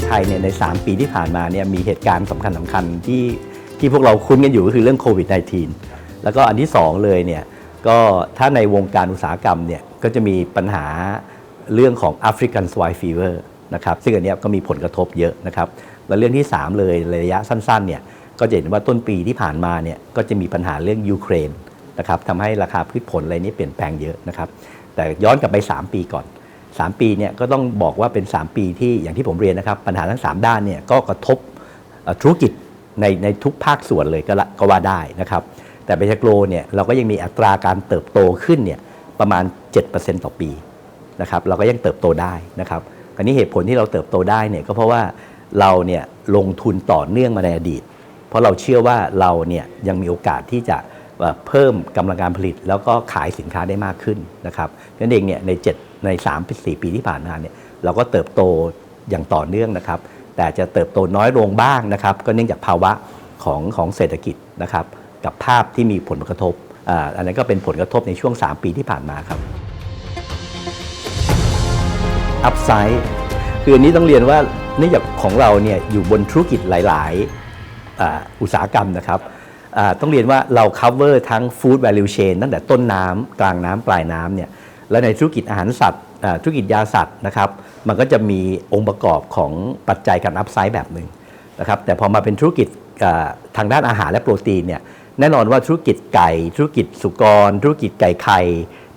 ศไทยเนี่ยใน 3 ปีที่ผ่านมาเนี่ยมีเหตุการณ์สำคัญสำคัญที่ที่พวกเราคุ้นกันอยู่ก็คือเรื่องโควิด -19 แล้วก็อันที่ 2 เลยเนี่ยก็ถ้าในวงการอุตสาหกรรมเนี่ยก็จะมีปัญหาเรื่องของ African Swine Fever นะครับซึ่งอันนี้ก็มีผลกระทบเยอะนะครับและเรื่องที่ 3 เลยระยะสั้นๆเนี่ยก็จะเห็นว่าต้นปีที่ผ่านมาเนี่ยก็จะมีปัญหาเรื่องยูเครนนะครับทำให้ราคาพืชผลอะไรนี้เปลี่ยนแปลงเยอะนะครับแต่ย้อนกลับไป 3 ปีก่อน 3 ปีเนี่ยก็ต้องบอกว่าเป็น 3 ปีที่อย่างที่ผมเรียนนะครับ ปัญหาทั้ง 3 ด้านเนี่ยก็กระทบธุรกิจในในทุกภาคส่วนเลยก็ก็ว่าได้นะครับ แต่เบชโกรเนี่ยเราก็ยังมีอัตราการเติบโตขึ้นเนี่ยประมาณ 7%ต่อปีนะครับเราก็ยังเติบโตได้นะครับคราวนี้เหตุผลที่เราเติบโตได้เนี่ยก็เพราะว่าเราเนี่ยลงทุนต่อเนื่องมาในอดีต เพราะเราเชื่อว่าเราเนี่ยยังมีโอกาสที่จะเพิ่มกำลังการผลิต แล้วก็ขายสินค้าได้มากขึ้นนะครับนั่นเองเนี่ยใน 7 ใน3ปี4ปีที่ผ่านมาเนี่ยเราก็เติบโตอย่างต่อเนื่องนะครับ แต่จะเติบโตน้อยลงบ้างนะครับ ก็เนื่องจากภาวะของของเศรษฐกิจนะครับ กับภาพที่มีผลกระทบอ,อันนั้นก็เป็นผลกระทบในช่วง 3 ปีที่ผ่านมาครับอัพไซด์คืออันนี้ต้องเรียนว่าเนื่องจากของเราเนี่ยอยู่บนธุรกิจหลาย ๆอ,อุตสาหกรรมนะครับต้องเรียนว่าเรา cover ทั้ง food value chain ตั้งแต่ต้นน้ำกลางน้ำปลายน้ำเนี่ย และในธุรกิจอาหารสัตว์ธุรกิจยาสัตว์นะครับ มันก็จะมีองค์ประกอบของปัจจัยการอัพไซด์แบบหนึ่งนะครับ แต่พอมาเป็นธุรกิจทางด้านอาหารและโปรตีนเนี่ยแน่นอนว่าธุรกิจไก่ ธุรกิจสุกร ธุรกิจไก่ไข่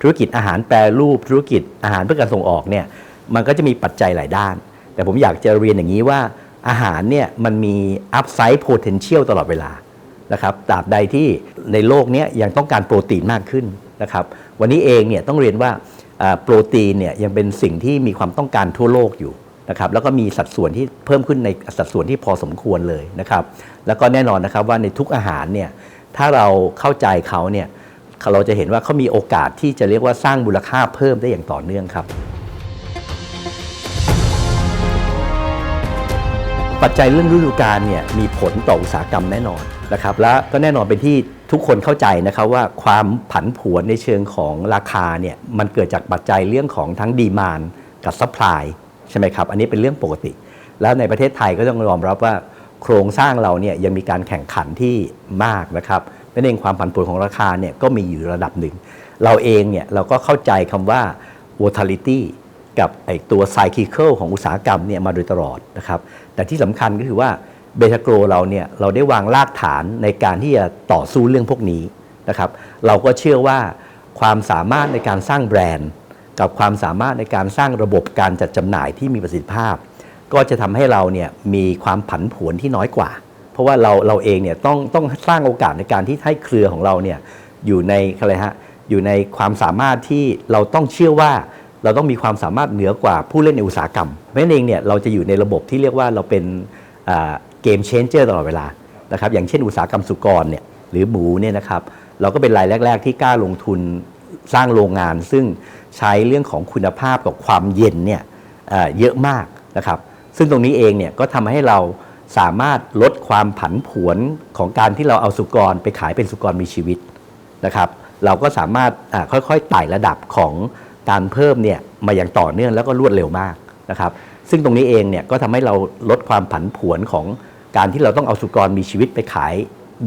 ธุรกิจอาหารแปรรูป ธุรกิจอาหารเพื่อการส่งออกเนี่ยมันก็จะมีปัจจัยหลายด้าน แต่ผมอยากจะเรียนอย่างนี้ว่าอาหารเนี่ยมันมี upside potential ตลอดเวลานะครับตราบใดที่ในโลกนี้ยังต้องการโปรตีนมากขึ้น นะครับวันนี้เองเนี่ยต้องเรียนว่าโปรตีนเนี่ยยังเป็นสิ่งที่มีความต้องการทั่วโลกอยู่นะครับแล้วก็มีสัดส่วนที่เพิ่มขึ้นในสัดส่วนที่พอสมควรเลยนะครับแล้วก็แน่นอนนะครับว่าในทุกอาหารเนี่ยถ้าเราเข้าใจเขาเนี่ยเราจะเห็นว่าเขามีโอกาสที่จะเรียกว่าสร้างมูลค่าเพิ่มได้อย่างต่อเนื่องครับ ปัจจัยเรื่องฤดูกาลเนี่ยมีผลต่ออุตสาหกรรมแน่นอนนะครับและก็แน่นอนเป็นที่ ทุกคนเข้าใจนะครับว่าความผันผวนในเชิงของราคาเนี่ยมันเกิดจากปัจจัยเรื่องของทั้งดีมานกับซัพพลายใช่ไหมครับ อันนี้เป็นเรื่องปกติ แล้วในประเทศไทยก็ต้องยอมรับว่าโครงสร้างเราเนี่ยยังมีการแข่งขันที่มากนะครับนั่นเองความผันผวนของราคาเนี่ยก็มีอยู่ระดับหนึ่ง เราเองเนี่ยเราก็เข้าใจคำว่า volatility กับไอตัว cyclical ของอุตสาหกรรมเนี่ยมาโดยตลอดนะครับ แต่ที่สำคัญก็คือว่า เบทาโกรเราเนี่ยเราได้วางรากฐานในการที่จะต่อสู้เรื่องพวกนี้นะครับเราก็เชื่อว่าความสามารถในการสร้างแบรนด์ กับความสามารถในการสร้างระบบการจัดจำหน่ายที่มีประสิทธิภาพ ก็จะทำให้เราเนี่ยมีความผันผวนที่น้อยกว่า เพราะว่าเราเราเองเนี่ยต้องต้องสร้างโอกาสในการที่ให้เครือของเราเนี่ยอยู่ในอะไรฮะอยู่ในความสามารถที่เราต้องเชื่อว่าเราต้องมีความสามารถเหนือกว่าผู้เล่นในอุตสาหกรรมเพราะนั่นเองเนี่ยเราจะอยู่ในระบบที่เรียกว่าเราเป็น เกมเชนเจอร์ตลอดเวลานะครับอย่างเช่นอุตสาหกรรมสุกรเนี่ยหรือหมูเนี่ยนะครับเราก็เป็นรายแรก ๆ ที่กล้าลงทุนสร้างโรงงาน ซึ่งใช้เรื่องของคุณภาพกับความเย็นเนี่ยเเยอะมากนะครับซึ่งตรงนี้เองเนี่ยก็ทำให้เราสามารถลดความผันผวนของการที่เราเอาสุกรไปขายเป็นสุกรมีชีวิตนะครับเราก็สามารถค่อยๆไต่ระดับของการเพิ่มเนี่ยมาอย่างต่อเนื่องแล้วก็รวดเร็วมากนะครับซึ่งตรงนี้เองเนี่ยก็ทำให้เราลดความผันผวนของ การที่เราต้องเอาสุกรมีชีวิตไปขาย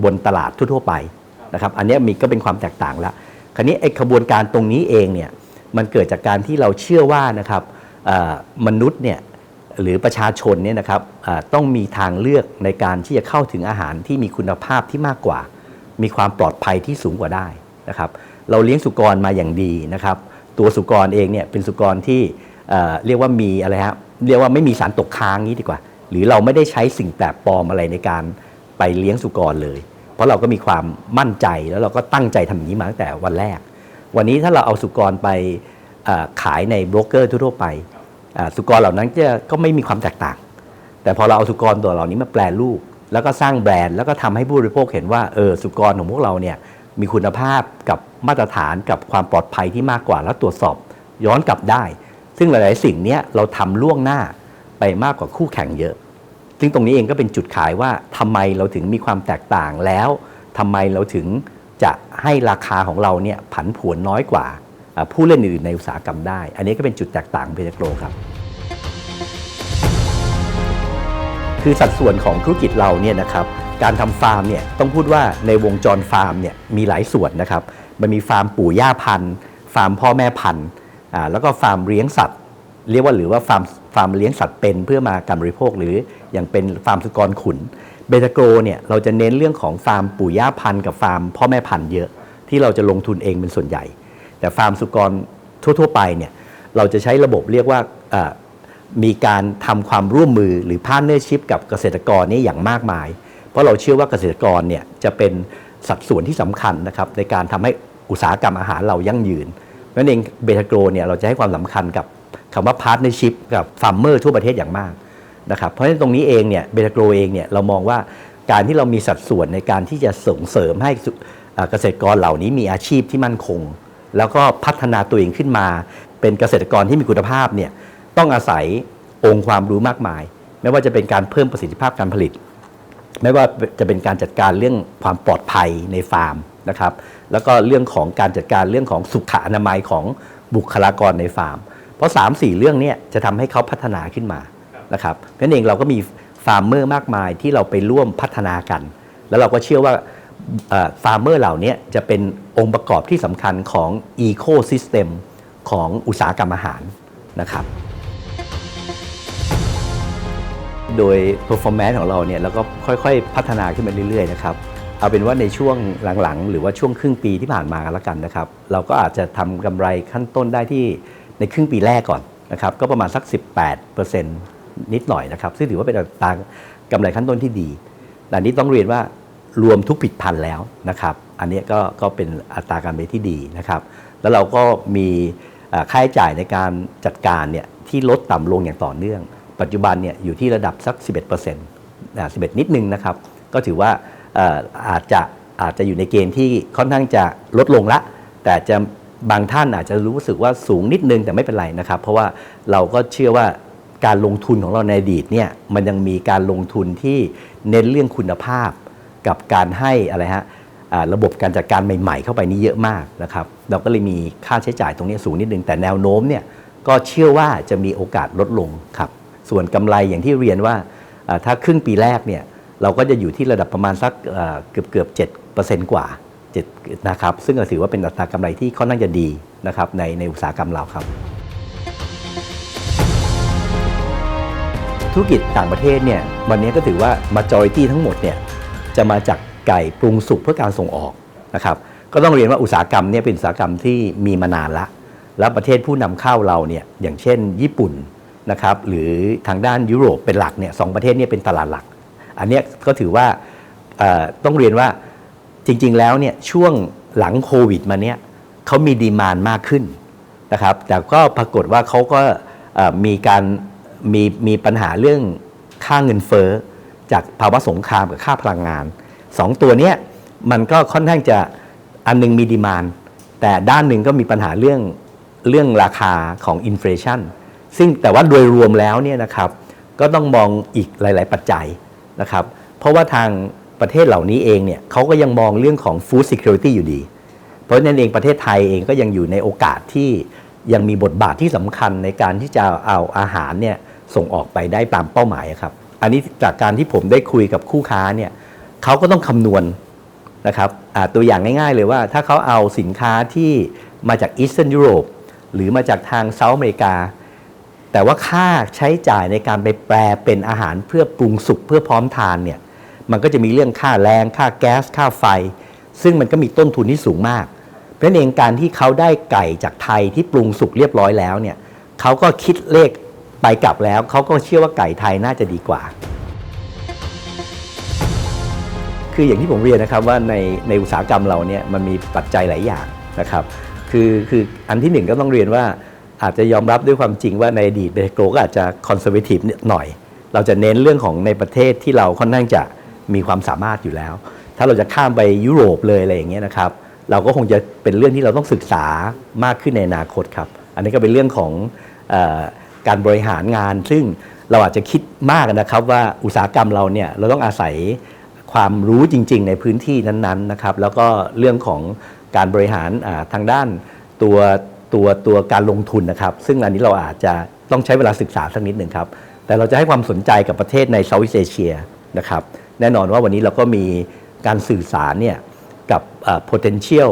บนตลาดทั่วๆไปนะครับอันนี้มีก็เป็นความแตกต่างแล้วคราวนี้ไอ้ขบวนการตรงนี้เองเนี่ยมันเกิดจากการที่เราเชื่อว่านะครับมนุษย์เนี่ยหรือประชาชนเนี่ยนะครับต้องมีทางเลือกในการที่จะเข้าถึงอาหารที่มีคุณภาพที่มากกว่า มีความปลอดภัยที่สูงกว่าได้นะครับเราเลี้ยงสุกรมาอย่างดีนะครับ ตัวสุกรเองเนี่ยเป็นสุกรที่เอ่อเรียกว่ามีอะไรฮะเรียกว่าไม่มีสารตกค้างนี้ดีกว่า หรือเราไม่ได้ใช้สิ่งแปลกปลอมอะไรในการไปเลี้ยงสุกรเลย เพราะเราก็มีความมั่นใจแล้วเราก็ตั้งใจทำอย่างนี้มาตั้งแต่วันแรก วันนี้ถ้าเราเอาสุกรไปขายในโบรกเกอร์ทั่วไปสุกรเหล่านั้นจะก็ไม่มีความแตกต่าง แต่พอเราเอาสุกรตัวเหล่านี้มาแปลรูปแล้วก็สร้างแบรนด์แล้วก็ทำให้ผู้บริโภคเห็นว่าเออสุกรของพวกเราเนี่ยมีคุณภาพกับมาตรฐานกับความปลอดภัยที่มากกว่าแล้วตรวจสอบย้อนกลับได้ ซึ่งหลาย ๆ สิ่งเนี้ยเราทำล่วงหน้า ไปมากกว่าคู่แข่งเยอะ ซึ่งตรงนี้เองก็เป็นจุดขายว่าทำไมเราถึงมีความแตกต่างแล้วทำไมเราถึงจะให้ราคาของเราเนี่ยผันผวนน้อยกว่าผู้เล่นอื่นในอุตสาหกรรมได้ อันนี้ก็เป็นจุดแตกต่างของเพจโกรครับคือสัดส่วนของธุรกิจเราเนี่ยนะครับการทำฟาร์มเนี่ยต้องพูดว่าในวงจรฟาร์มเนี่ยมีหลายส่วนนะครับมันมีฟาร์มปู่ย่าพันธุ์ ฟาร์มพ่อแม่พันธุ์แล้วก็ฟาร์มเลี้ยงสัตว์ เรียกว่าหรือว่าฟาร์ม ฟาร์มเลี้ยงสัตว์เป็นเพื่อมาการบริโภค หรืออย่างเป็นฟาร์มสุกรขุนเบตาโกรเนี่ยเราจะเน้นเรื่องของฟาร์มปู่ย่าพันธุ์กับฟาร์มพ่อแม่พันธุ์เยอะที่เราจะลงทุนเองเป็นส่วนใหญ่ แต่ฟาร์มสุกรทั่ว ๆ ไปเนี่ยเราจะใช้ระบบเรียกว่ามีการทำความร่วมมือหรือพาร์เนอร์ชิพกับเกษตรกรนี่อย่างมากมาย เพราะเราเชื่อว่าเกษตรกรเนี่ยจะเป็นสัดส่วนที่สำคัญนะครับในการทำให้อุตสาหกรรมอาหารเรายั่งยืนนั่นเองเบทาโกรเนี่ยเราจะให้ความสำคัญกับ คำว่าพาร์ n เนอร์ชิพกับฟาร์มเมอร์ทั่วประเทศอย่างมากนะครับเพราะฉะนั้นตรงนี้เองเนี่ยเบทาโกรเองเนี่ยเรามองว่าการที่เรามีสัดส่วนในการที่จะส่งเสริมให้เกษตรกรเหล่านี้มีอาชีพที่มั่นคง แล้วก็พัฒนาตัวเองขึ้นมา เป็นเกษตรกรที่มีคุณภาพเนี่ยต้องอาศัยองค์ความรู้มากมาย ไม่ว่าจะเป็นการเพิ่มประสิทธิภาพการผลิต ไม่ว่าจะเป็นการจัดการเรื่องความปลอดภัยในฟาร์มนะครับแล้วก็เรื่องของการจัดการเรื่องของสุขอนามัยของบุคลากรในฟาร์ม ราะ 3 4 เรื่องเนี้จะทำให้เขาพัฒนาขึ้นมานะครับเพราะฉะนั้นเองเราก็มีฟาร์มเมอร์มากมายที่เราไปร่วมพัฒนากัน แล้วเราก็เชื่อว่าฟาร์มเมอร์เหล่านี้จะเป็นองค์ประกอบที่สำคัญของอีโคซิสเต็มของอุตสาหกรรมอาหารนะครับ โดย performance ของเราเนี่ยเราก็ค่อยๆ พัฒนาขึ้นมาเรื่อยๆนะครับ เอาเป็นว่าในช่วงหลังๆ หรือว่าช่วงครึ่งปีที่ผ่านมาแล้วกันนะครับ เราก็อาจจะทำกำไรขั้นต้นได้ที่ ในครึ่งปีแรกก่อนนะครับก็ประมาณสัก 18%นิดหน่อยนะครับ ซึ่งถือว่าเป็นอัตรากำไรขั้นต้นที่ดีแต่นี้ต้องเรียนว่ารวมทุกผิดพันแล้วนะครับ อันนี้ก็ก็เป็นอัตรากำไรที่ดีนะครับ แล้วเราก็มีค่าใช้จ่ายในการจัดการเนี่ยที่ลดต่ำลงอย่างต่อเนื่อง ปัจจุบันเนี่ยอยู่ที่ระดับสัก 11%นะ11 นิดนึงนะครับ ก็ถือว่าเอ่ออาจจะอาจจะอยู่ในเกณฑ์ที่ค่อนข้างจะลดลงละ แต่จะ บางท่านอาจจะรู้สึกว่าสูงนิดนึงแต่ไม่เป็นไรนะครับ เพราะว่าเราก็เชื่อว่าการลงทุนของเราในอดีตเนี่ยมันยังมีการลงทุนที่เน้นเรื่องคุณภาพ กับการให้อะไรฮะระบบการจัดการใหม่ ๆ เข้าไปนี่เยอะมากนะครับ เราก็เลยมีค่าใช้จ่ายตรงนี้สูงนิดนึงแต่แนวโน้มเนี่ยก็เชื่อว่าจะมีโอกาสลดลงครับ ส่วนกำไรอย่างที่เรียนว่าถ้าครึ่งปีแรกเนี่ยเราก็จะอยู่ที่ระดับประมาณสักเกือบเกือบเจ็ดเปอร์เซ็นต์กว่า จนะครับ ซึ่งก็ถือว่าเป็นอัตรากำไรที่ค่อนข้างจะดีนะครับในในอุตสาหกรรมเราครับ ธุรกิจต่างประเทศเนี่ยวันนี้ก็ถือว่า majority ทั้งหมดเนี่ยจะมาจากไก่ปรุงสุกเพื่อการส่งออกนะครับก็ต้องเรียนว่าอุตสาหกรรมเนี่ยเป็นอุตสาหกรรมที่มีมานานละแล้วประเทศผู้นำเข้าเราเนี่ยอย่างเช่น ญี่ปุ่นนะครับหรือทางด้านยุโรปเป็นหลักเนี่ยสองประเทศเนี้เป็นตลาดหลัก อันนี้ก็ถือว่าต้องเรียนว่า จริงๆแล้วเนี่ยช่วงหลังโควิดมาเนี่ยเขามีดีมานมากขึ้นนะครับ แต่ก็ปรากฏว่าเขาก็มีการมีมีปัญหาเรื่องค่าเงินเฟ้อจากภาวะสงครามกับค่าพลังงานสองตัวเนี้ยมันก็ค่อนข้างจะอันหนึงมีดีมานแต่ด้านหนึ่งก็มีปัญหาเรื่องเรื่องราคาของอินฟลชันซึ่งแต่ว่าโดยรวมแล้วเนี่ยนะครับก็ต้องมองอีกหลาย ๆ ปัจจัยนะครับ เพราะว่าทาง ประเทศเหล่านี้เองเนี่ยเขาก็ยังมองเรื่องของ food security อยู่ดี เพราะฉะนั้นเองประเทศไทยเองก็ยังอยู่ในโอกาสที่ยังมีบทบาทที่สำคัญในการที่จะเอาอาหารเนี่ยส่งออกไปได้ตามเป้าหมายครับอันนี้จากการที่ผมได้คุยกับคู่ค้าเนี่ยเขาก็ต้องคำนวณนะครับตัวอย่างง่ายๆเลยว่าถ้าเขาเอาสินค้าที่มาจากอีสเทิร์นยุโรปหรือมาจากทางเซาท์อเมริกา แต่ว่าค่าใช้จ่ายในการไปแปลเป็นอาหารเพื่อปรุงสุกเพื่อพร้อมทานเนี่ย มันก็จะมีเรื่องค่าแรงค่าแก๊สค่าไฟ ซึ่งมันก็มีต้นทุนที่สูงมาก เพราะนั้นเองการที่เขาได้ไก่จากไทยที่ปรุงสุกเรียบร้อยแล้วเนี่ยเขาก็คิดเลขไปกลับแล้วเขาก็เชื่อว่าไก่ไทยน่าจะดีกว่า คืออย่างที่ผมเรียนนะครับว่าในในอุตสาหกรรมเราเนี่ยมันมีปัจจัยหลายอย่างนะครับคือคืออันที่หนึ่งก็ต้องเรียนว่าอาจจะยอมรับด้วยความจริงว่าในอดีตเบโกรก็อาจจะคอนเซอร์เวทีฟหน่อย เราจะเน้นเรื่องของในประเทศที่เราค่อนข้างจะ มีความสามารถอยู่แล้ว ถ้าเราจะข้ามไปยุโรปเลยอะไรอย่างเงี้ยนะครับ เราก็คงจะเป็นเรื่องที่เราต้องศึกษามากขึ้นในอนาคตครับ อันนี้ก็เป็นเรื่องของออการบริหารงาน ซึ่งเราอาจจะคิดมากนะครับว่าอุตสาหกรรมเราเนี่ยเราต้องอาศัยความรู้จริง ๆ ในพื้นที่นั้นๆนะครับ แล้วก็เรื่องของการบริหารทางด้านตัวตัวตัวการลงทุนนะครับ ซึ่งอันนี้เราอาจจะต้องใช้เวลาศึกษาสักนิดหนึ่งครับ แต่แต่เราจะให้ความสนใจกับประเทศในเซาท์อีสเอเชียนะครับ แน่นอนว่าวันนี้เราก็มีการสื่อสารเนี่ยกับ potential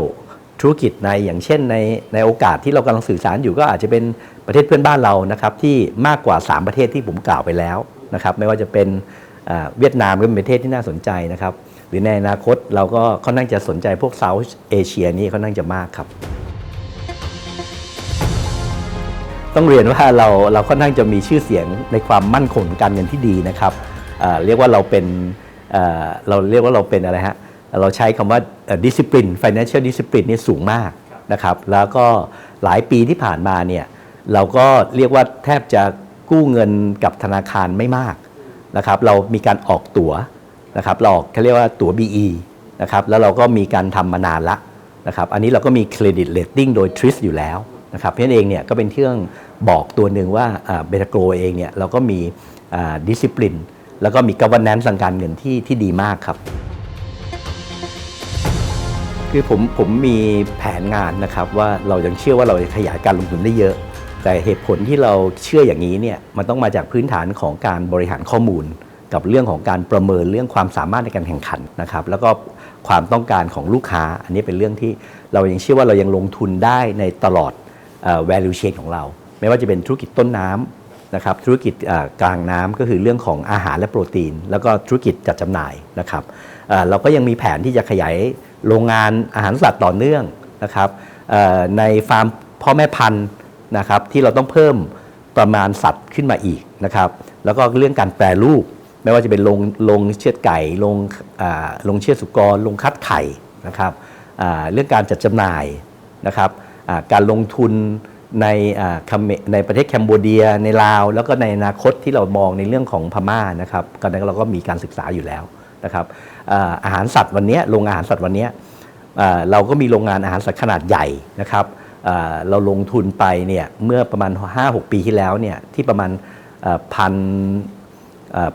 ธุรกิจในอย่างเช่นในในโอกาสที่เรากำลังสื่อสารอยู่ก็อาจจะเป็นประเทศเพื่อนบ้านเรานะครับที่มากกว่า 3 ประเทศที่ผมกล่าวไปแล้วนะครับไม่ว่าจะเป็นเวียดนามก็เป็นประเทศที่น่าสนใจนะครับหรือในอนาคตเราก็ค่อนข้างจะสนใจพวกเซาท์เอเชียนี่ค่อนข้างจะมากครับ ต้องเรียนว่าเราเราค่อนข้างจะมีชื่อเสียงในความมั่นคงการเงินที่ดีนะครับเรียกว่าเราเป็น เราเรียกว่าเราเป็นอะไรฮะ เราใช้คำว่าดิสซิ p ลิน financial discipline นี่สูงมากนะครับ แล้วก็หลายปีที่ผ่านมาเนี่ยเราก็เรียกว่าแทบจะกู้เงินกับธนาคารไม่มากนะครับ เรามีการออกตั๋วนะครับเราออกเขาเรียกว่าตั๋ว BE นะครับ แล้วเราก็มีการทำมานานละนะครับ อันนี้เราก็มีเครดิตเลตติ้งโดย TRIS อยู่แล้วนะครับเพราะนั้นเองเนี่ยก็เป็นเครื่องบอกตัวหนึ่งว่าเบตาโกรเองเนี่ยเราก็มีดิสซิ p ลิน แล้วก็มี governance ทางการเงินที่ที่ดีมากครับ คือผมผมมีแผนงานนะครับว่าเรายังเชื่อว่าเราจะขยายการลงทุนได้เยอะ แต่เหตุผลที่เราเชื่ออย่างนี้เนี่ยมันต้องมาจากพื้นฐานของการบริหารข้อมูล กับเรื่องของการประเมินเรื่องความสามารถในการแข่งขันนะครับ แล้วก็ความต้องการของลูกค้า อันนี้เป็นเรื่องที่เรายังเชื่อว่าเรายังลงทุนได้ในตลอดเอ่อ value chain ของเรา ไม่ว่าจะเป็นธุรกิจต้นน้ำ นะครับธุรกิจกลางน้ำก็คือเรื่องของอาหารและโปรตีน แล้วก็ธุรกิจจัดจำหน่ายนะครับเเราก็ยังมีแผนที่จะขยายโรงงานอาหารสัตว์ต่อเนื่องนะครับในฟาร์มพ่อแม่พันธุ์นะครับที่เราต้องเพิ่มประมาณสัตว์ขึ้นมาอีกนะครับแล้วก็เรื่องการแปรรูป ไม่ว่าจะเป็นโรงโรงเชือดไก่โรงอ่าโรงเชือดสุกรโรงคัดไข่นะครับเรื่องการจัดจำหน่ายนะครับการลงทุน ในในประเทศแคนเบเดียในลาว แล้วก็ในอนาคตที่เรามองในเรื่องของพม่านะครับก็นั้นเราก็มีการศึกษาอยู่แล้วนะครับอาหารสัตว์วันนี้โรงอาหารสัตว์วันนี้เราก็มีโรงงานอาหารสัตว์ขนาดใหญ่นะครับเราลงทุนไปเนี่ยเมื่อประมาณ 5-6 ปีที่แล้วเนี่ยที่ประมาณพัน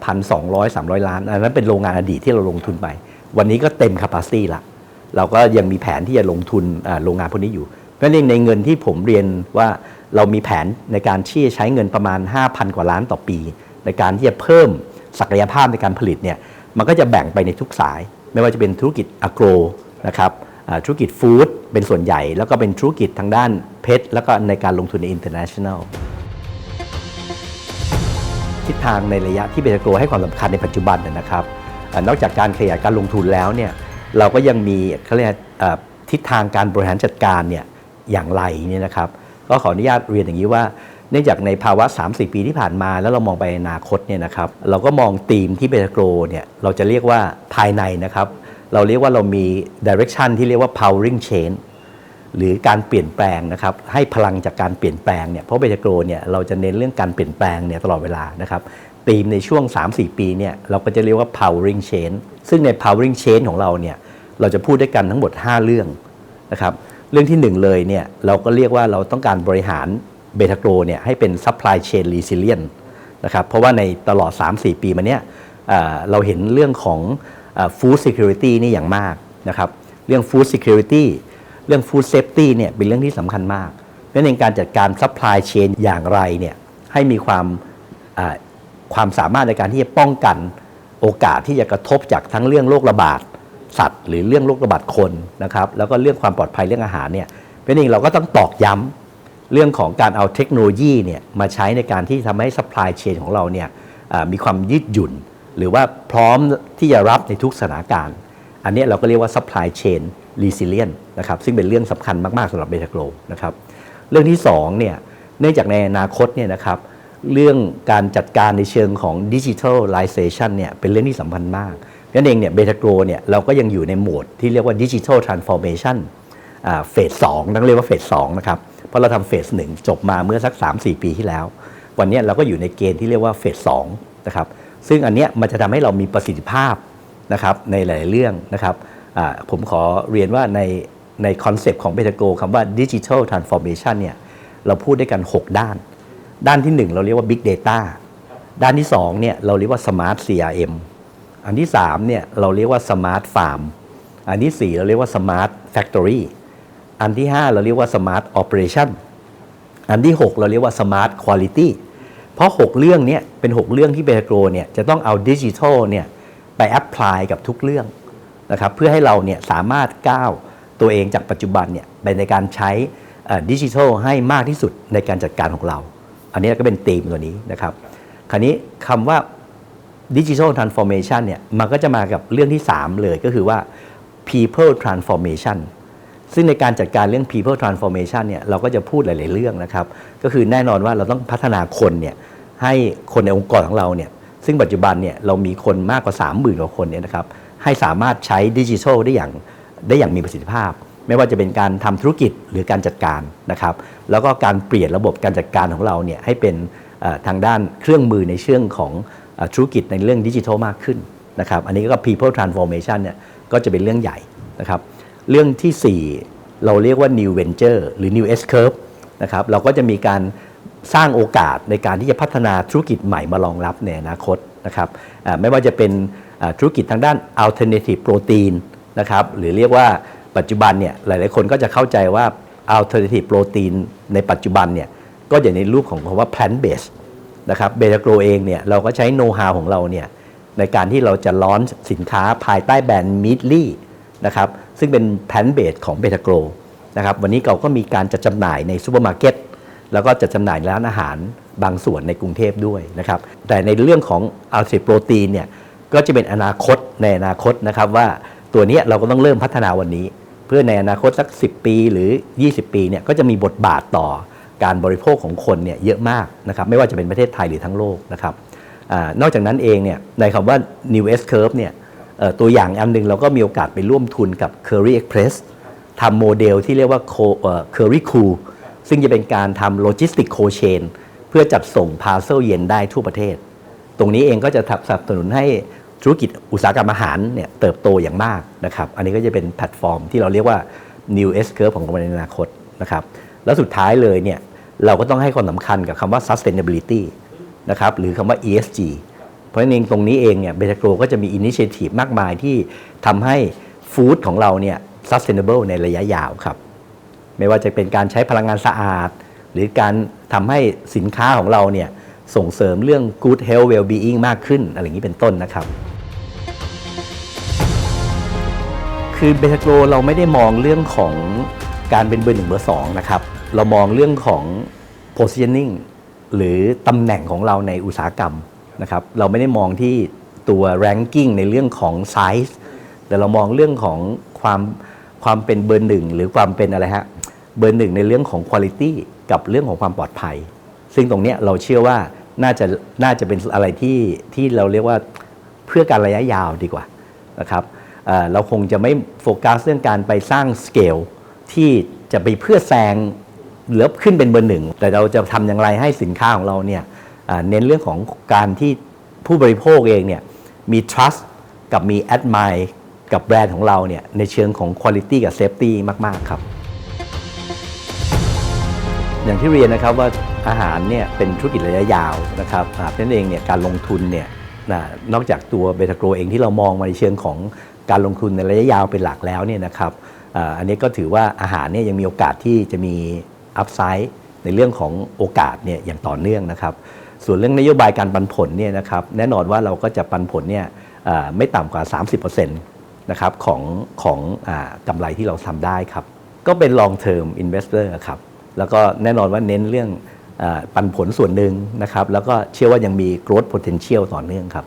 พันสองร้อยสามร้อยล้านอันนั้นเป็นโรงงานอดีตที่เราลงทุนไป วันนี้ก็เต็ม capacity ละเราก็ยังมีแผนที่จะลงทุนโรงงานพวกนี้อยู่ เพราะฉะนั้นในเงินที่ผมเรียนว่าเรามีแผนในการที่จะใช้เงินประมาณ 5,000 กว่าล้านต่อปี ในการที่จะเพิ่มศักยภาพในการผลิตเนี่ยมันก็จะแบ่งไปในทุกสาย ไม่ว่าจะเป็นธุรกิจอ g โกรนะครับธุรกิจฟู้ดเป็นส่วนใหญ่ แล้วก็เป็นธุรกิจทางด้านเพชรแล้วก็ในการลงทุนใน international ทิศทางในระยะที่เบตาโกรให้ความสำคัญในปัจจุบันนะครับนอกจากการขยายการลงทุนแล้วเนี่ยเราก็ยังมีเขาเรียกทิศทางการบริหารจัดการเนี่ย อย่างไรเนี่ยนะครับ ก็ขออนุญาตเรียนอย่างนี้ว่า เนื่องจากในภาวะ 3-4 ปีที่ผ่านมา แล้วเรามองไปอนาคตเนี่ยนะครับ เราก็มองธีมที่เบตโกรเนี่ยเราจะเรียกว่าภายในนะครับ เราเรียกว่าเรามี direction ที่เรียกว่า powering change หรือการเปลี่ยนแปลงนะครับให้พลังจากการเปลี่ยนแปลงเนี่ยเพราะเบทาโกรเนี่ยเราจะเน้นเรื่องการเปลี่ยนแปลงเนี่ยตลอดเวลานะครับธีมในช่วง 3-4 ปีเนี่ยเราก็จะเรียกว่า powering change ซึ่งใน powering change ของเราเนี่ยเราจะพูดด้วยกันทั้งหมด 5 เรื่องนะครับ เรื่องที่1เลยเนี่ยเราก็เรียกว่าเราต้องการบริหารเบทาโกรเนี่ยให้เป็น supply chain resilient นะครับเพราะว่าในตลอด 3-4 ปีมาเนี้ยเราเห็นเรื่องของอ่า food security นี่อย่างมากนะครับเรื่อง food security เรื่อง food safety เนี่ยเป็นเรื่องที่สำคัญมากเพราะฉะนั้นในการจัดการ supply chain อย่างไรเนี่ยให้มีความความสามารถในการที่จะป้องกันโอกาสที่จะกระทบจากทั้งเรื่องโรคระบาด สัตว์ หรือเรื่องโรคระบาดคนนะครับแล้วก็เรื่องความปลอดภัยเรื่องอาหารเนี่ยเพราะฉะนั้นเราก็ต้องตอกย้ำเรื่องของการเอาเทคโนโลยีเนี่ยมาใช้ในการที่ทำให้ supply chain ของเราเนี่ยมีความยืดหยุ่น หรือว่าพร้อมที่จะรับในทุกสถานการณ์ อันนี้เราก็เรียกว่า supply chain resilient นะครับซึ่งเป็นเรื่องสำคัญมากๆสำหรับเบทาโกลนะครับเรื่องที่2เนี่ยเนื่องจากในอนาคตเนี่ยนะครับเรื่องการจัดการในเชิงของ digitalization เนี่ยเป็นเรื่องที่สำคัญมาก นั่นเองเนี่ยเบทาโกลเนี่ยเราก็ยังอยู่ในโหมดที่เรียกว่า digital transformation เฟสสองต้องเรียกว่าเฟสสองนะครับ เพราะเราทำเฟสหนึ่งจบมาเมื่อสัก 3-4 ปีที่แล้ว วันนี้เราก็อยู่ในเกณฑ์ที่เรียกว่าเฟสสองนะครับซึ่งอันเนี้ยมันจะทำให้เรามีประสิทธิภาพนะครับในหลายเรื่องนะครับผมขอเรียนว่าในในคอนเซปต์ของเบทาโกคำว่า Digital Transformation เนี่ยเราพูดได้กัน 6 ด้าน ด้านที่ 1 เราเรียกว่า Big Data ด้านที่2เนี่ยเราเรียกว่า Smart CRM อันที่3เนี่ยเราเรียกว่า Smart Farm อันที่ 4 เราเรียกว่า Smart Factory อันที่ 5 เราเรียกว่า Smart Operation อันที่ 6 เราเรียกว่า Smart Quality เพราะ 6 เรื่องเนี้เป็น 6 เรื่องที่เบโกรเนี่ยจะต้องเอาดิจิทัลเนี่ยไปแอพพลายกับทุกเรื่องนะครับเพื่อให้เราเนี่ยสามารถก้าวตัวเองจากปัจจุบันเนี่ยไปในการใช้ดิจิทัลให้มากที่สุดในการจัดการของเรา อันนี้ก็เป็นธีมตัวนี้นะครับ คราวนี้คำว่า ดิจิทัลทรานส์ฟอร์เมชันเนี่ยมันก็จะมากับเรื่องที่ 3 เลยก็คือว่า people transformation ซึ่งในการจัดการเรื่อง people transformation เนี่ยเราก็จะพูดหลาย ๆ เรื่องนะครับ ก็คือแน่นอนว่าเราต้องพัฒนาคนเนี่ยให้คนในองค์กรของเราเนี่ยซึ่งปัจจุบันเนี่ยเรามีคนมากกว่า 30,000 กว่าคนเนี่ยนะครับให้สามารถใช้ดิจิทัลได้อย่างได้อย่างมีประสิทธิภาพ ไม่ว่าจะเป็นการทำธุรกิจหรือการจัดการนะครับ แล้วก็การเปลี่ยนระบบการจัดการของเราเนี่ยให้เป็นทางด้านเครื่องมือในเชื่องของ ธุรกิจในเรื่องดิจิทัลมากขึ้นนะครับอันนี้ก็ people transformation เนี่ยก็จะเป็นเรื่องใหญ่นะครับเรื่องทีสี่ 4 เราเรียกว่า new venture หรือ new S curve นะครับเราก็จะมีการสร้างโอกาสในการที่จะพัฒนาธุรกิจใหม่มารองรับในอนาคตนะครับไม่ว่าจะเป็นธุรกิจทางด้าน alternative protein นะครับหรือเรียกว่าปัจจุบันเนี่ยหลายๆ คนก็จะเข้าใจว่า alternative protein ในปัจจุบันเนี่ยก็อย่างในรูปของคำว่า plant based นะครับเบตาโกรเองเนี่ยเราก็ใช้โน้ตฮาวของเราเนี่ยในการที่เราจะล้อนสินค้าภายใต้แบรนด์มิดลี่นะครับซึ่งเป็นแพนเบสของเบตาโกรนะครับวันนี้เราก็มีการจัดจำหน่ายในซูเปอร์มาร์เก็ตแล้วก็จัดจำหน่ายร้านอาหารบางส่วนในกรุงเทพด้วยนะครับแต่ในเรื่องของอัลซิโปรตีนเนี่ยก็จะเป็นอนาคตในอนาคตนะครับว่าตัวนี้เราก็ต้องเริ่มพัฒนาวันนี้ เพื่อในอนาคตสัก 10 ปีหรือ 20 ปีเนี่ยก็จะมีบทบาทต่อ การบริโภคของคนเนี่ยเยอะมากนะครับไม่ว่าจะเป็นประเทศไทยหรือทั้งโลกนะครับอนอกจากนั้นเองเนี่ยในคำว่า New S Curve เนี่ยตัวอย่างอันหนึ่งเราก็มีโอกาสไปร่วมทุนกับ Curry Express ทำโมเดลที่เรียกว่า curry Cool ซึ่งจะเป็นการทำโลจิสติกโคเชนเพื่อจัดส่งพาเซลเย็นได้ทั่วประเทศ ตรงนี้เองก็จะสนับสนุนให้ธุรกิจอุตสาหกรรมอาหารเนี่ยเติบโตอย่างมากนะครับ อันนี้ก็จะเป็นแพลตฟอร์มที่เราเรียกว่า New S Curve ของในอนาคตนะครับ แล้วสุดท้ายเลยเนี่ยเราก็ต้องให้ความสำคัญกับคำว่า sustainability นะครับหรือคำว่า ESG เพราะฉะนั้นเองตรงนี้เองเนี่ยเบทาโกรก็จะมีอินิเชทีฟมากมายที่ทำให้ฟู้ดของเราเนี่ย sustainable ในระยะยาวครับ ไม่ว่าจะเป็นการใช้พลังงานสะอาด หรือการทำให้สินค้าของเราเนี่ยส่งเสริมเรื่อง good health well being มากขึ้นอะไรอย่างนี้เป็นต้นนะครับ คือเบทาโกรเราไม่ได้มองเรื่องของการเป็นเบอร์หนึ่งเบอร์สองนะครับ เรามองเรื่องของ positioning หรือตำแหน่งของเราในอุตสาหกรรมนะครับ เราไม่ได้มองที่ตัว ranking ในเรื่องของ size แต่เรามองเรื่องของความความเป็นเบอร์หนึ่งหรือความเป็นอะไรฮะเบอร์หนึ่งในเรื่องของ quality กับเรื่องของความปลอดภัย ซึ่งตรงนี้เราเชื่อว่าน่าจะน่าจะเป็นอะไรที่ที่เราเรียกว่าเพื่อการระยะยาวดีกว่านะครับเเราคงจะไม่โฟกัสเรื่องการไปสร้างสเกลที่จะไปเพื่อแซง เหลือขึ้นเป็นเบอร์หนึ่ง แต่เราจะทำอย่างไรให้สินค้าของเราเนี่ยเน้นเรื่องของการที่ผู้บริโภคเองเนี่ยมี trust กับมี admire กับแบรนด์ของเราเนี่ยในเชิงของ quality กับ safety มาก ๆ ครับ อย่างที่เรียนนะครับว่าอาหารเนี่ยเป็นธุรกิจระยะยาวนะครับเพราะนั้นเองเนี่ยการลงทุนเนี่ยนนอกจากตัวเบทาโกรเองที่เรามองมาในเชิงของการลงทุนในระยะยาวเป็นหลักแล้วเนี่ยนะครับอันนี้ก็ถือว่าอาหารเนี่ยยังมีโอกาสที่จะมี อัพไซด์ในเรื่องของโอกาสเนี่ยอย่างต่อเนื่องนะครับ ส่วนเรื่องนโยบายการปันผลเนี่ยนะครับแน่นอนว่าเราก็จะปันผลเนี่ยไม่ต่ำกว่า 30%นะครับของของอกำไรที่เราทำได้ครับ ก็เป็น long term investor ครับแล้วก็แน่นอนว่าเน้นเรื่องอปันผลส่วนหนึ่งนะครับ แล้วก็เชื่อว่ายังมี growth potential ต่อเนื่องครับ